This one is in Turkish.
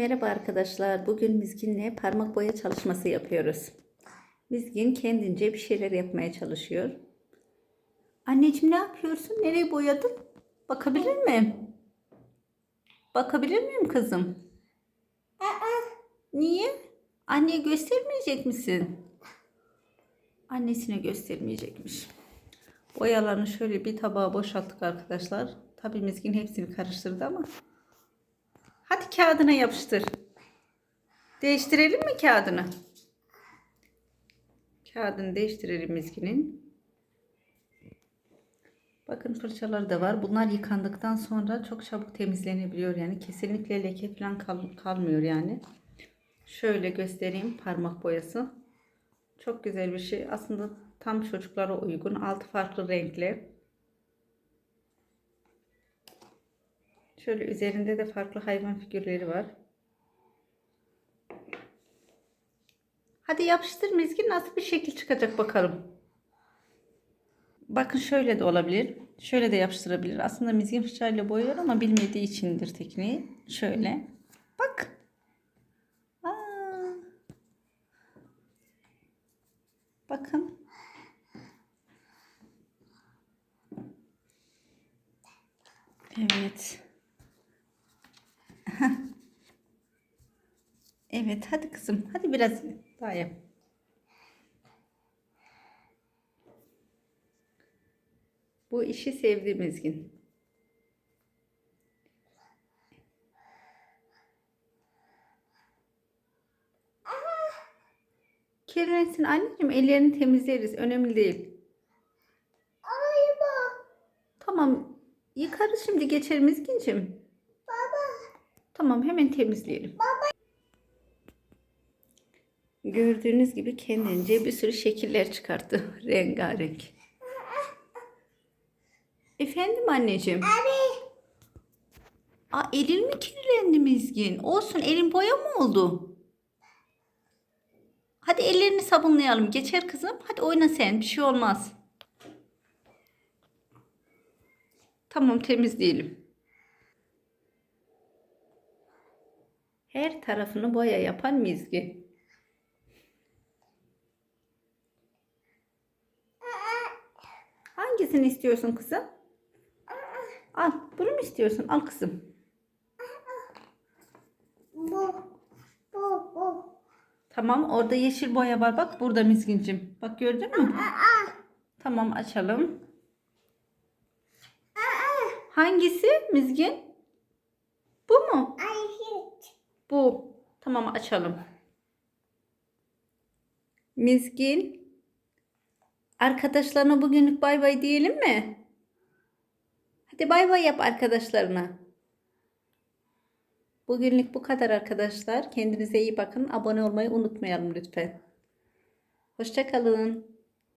Merhaba arkadaşlar. Bugün Mizgin'le parmak boya çalışması yapıyoruz. Mizgin kendince bir şeyler yapmaya çalışıyor. Anneciğim ne yapıyorsun? Nereye boyadın? Bakabilir miyim? Bakabilir miyim kızım? Niye? Anneye göstermeyecek misin? Annesine göstermeyecekmiş. Boyalarını şöyle bir tabağa boşalttık arkadaşlar. Tabii Mizgin hepsini karıştırdı ama Hadi kağıdına yapıştır. Değiştirelim mi kağıdını? Kağıdını değiştirelim Mizgin'in. Bakın fırçaları da var. Bunlar yıkandıktan sonra çok çabuk temizlenebiliyor. Yani kesinlikle leke falan kal- kalmıyor yani. Şöyle göstereyim parmak boyası. Çok güzel bir şey. Aslında tam çocuklara uygun. Altı farklı renkli. Şöyle üzerinde de farklı hayvan figürleri var. Hadi yapıştır Mizgin nasıl bir şekil çıkacak bakalım. Bakın şöyle de olabilir. Şöyle de yapıştırabilir. Aslında Mizgin fırçayla boyuyor ama bilmediği içindir tekniği. Şöyle. Bak. Aa. Bakın. Evet. Evet hadi kızım. Hadi biraz daha yap. Bu işi sevdiğimiz gün. Kirlensin anneciğim ellerini temizleriz. Önemli değil. Tamam. Yıkarız şimdi geçelim Mizgin'cim. Tamam hemen temizleyelim. Gördüğünüz gibi kendince bir sürü şekiller çıkarttı. Rengarenk. Efendim anneciğim? Abi. Aa, elin mi kirlendi Mizgin? Olsun elin boya mı oldu? Hadi ellerini sabunlayalım. Geçer kızım. Hadi oyna sen. Bir şey olmaz. Tamam temizleyelim. Her tarafını boya yapan Mizgi. Hangisini istiyorsun kızım? Al. Bunu mu istiyorsun? Al kızım. Bu, bu, bu. Tamam. Orada yeşil boya var. Bak burada Mizgincim. Bak gördün mü? Tamam açalım. Hangisi Mizgin? Bu mu? Hiç. Bu. Tamam açalım. Mizgin. Arkadaşlarına bugünlük bay bay diyelim mi? Hadi bay bay yap arkadaşlarına. Bugünlük bu kadar arkadaşlar. Kendinize iyi bakın. Abone olmayı unutmayalım lütfen. Hoşçakalın.